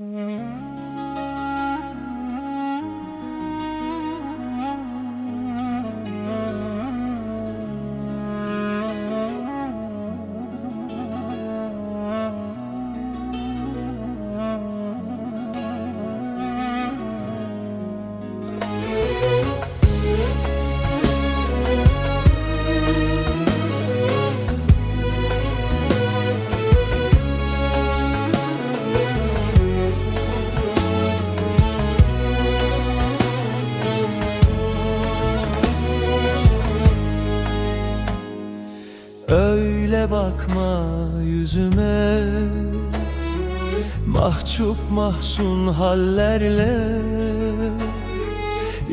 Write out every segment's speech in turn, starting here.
Mm-hmm. Bakma yüzüme. Mahcup mahzun hallerle.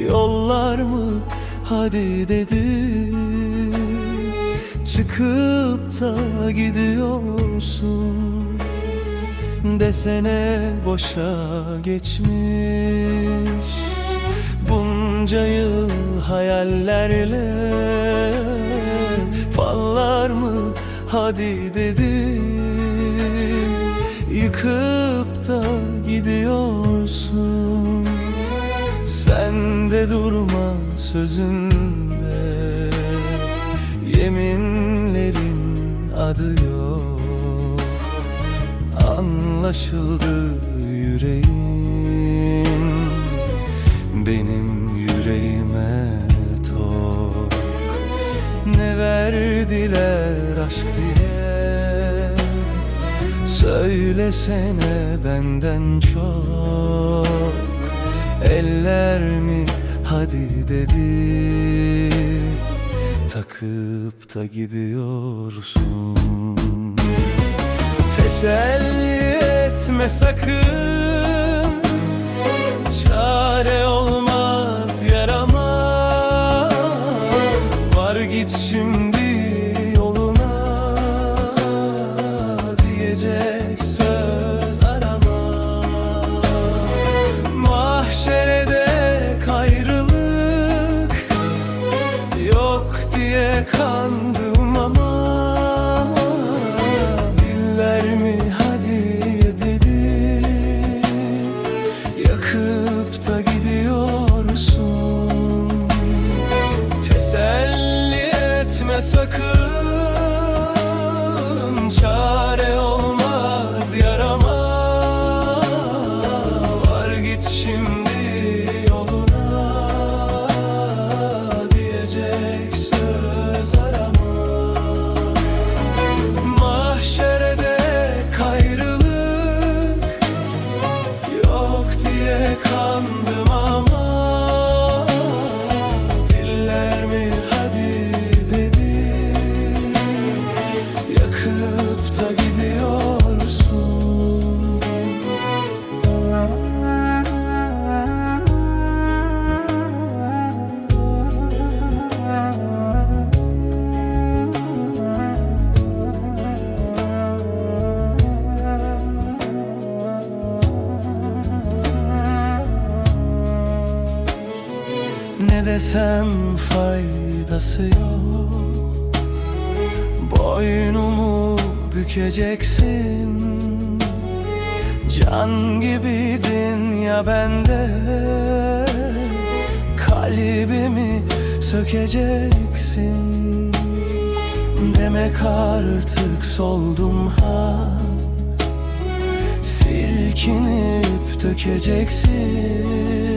Yollar mı? Hadi dedi. Çıkıp da gidiyorsun. Desene boşa geçmiş. Bunca yıl hayallerle. Fallar mı hadi dedi Yıkıp da gidiyorsun. Sen de durma sözünde Yeminlerin adı yok. Anlaşıldı yüreğin Benim yüreğime Ne verdiler aşk diye? Söylesene benden çok. Eller mi? Hadi dedi. Takıp da gidiyorsun. Teselli etme sakın sakın desem faydası yok. Boynumu bükeceksin. Can gibidin ya bende. Kalbimi sökeceksin. Demek artık soldum ha. Silkinip dökeceksin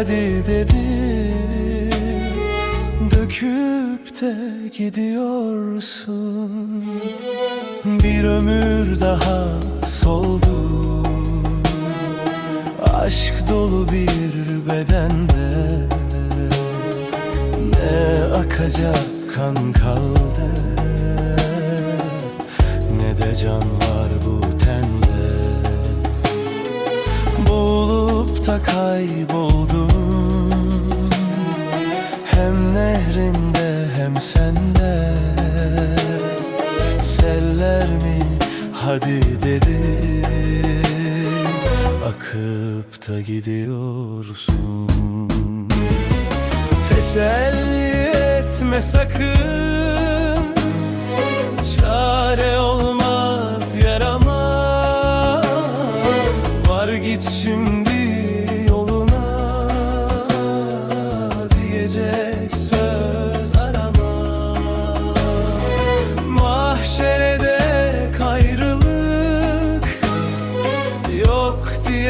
hadi dedi. Döküp de gidiyorsun. Bir ömür daha soldu. Aşk dolu bir bedende. Ne akacak kan kaldı. Ne de can var bu tende. Boğulup da kayboldum Hem nehrinde hem sende. Seller mi? Hadi dedi. Akıp da gidiyorsun. Teselli etme sakın. Çare ol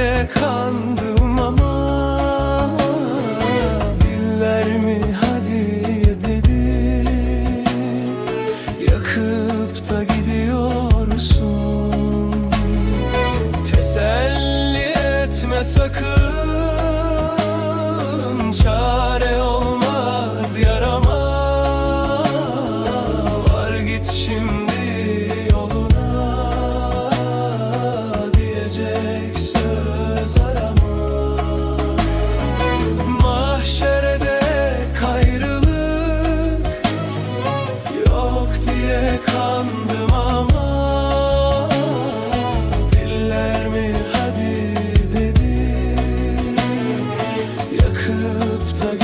diye kandım. Yakıp da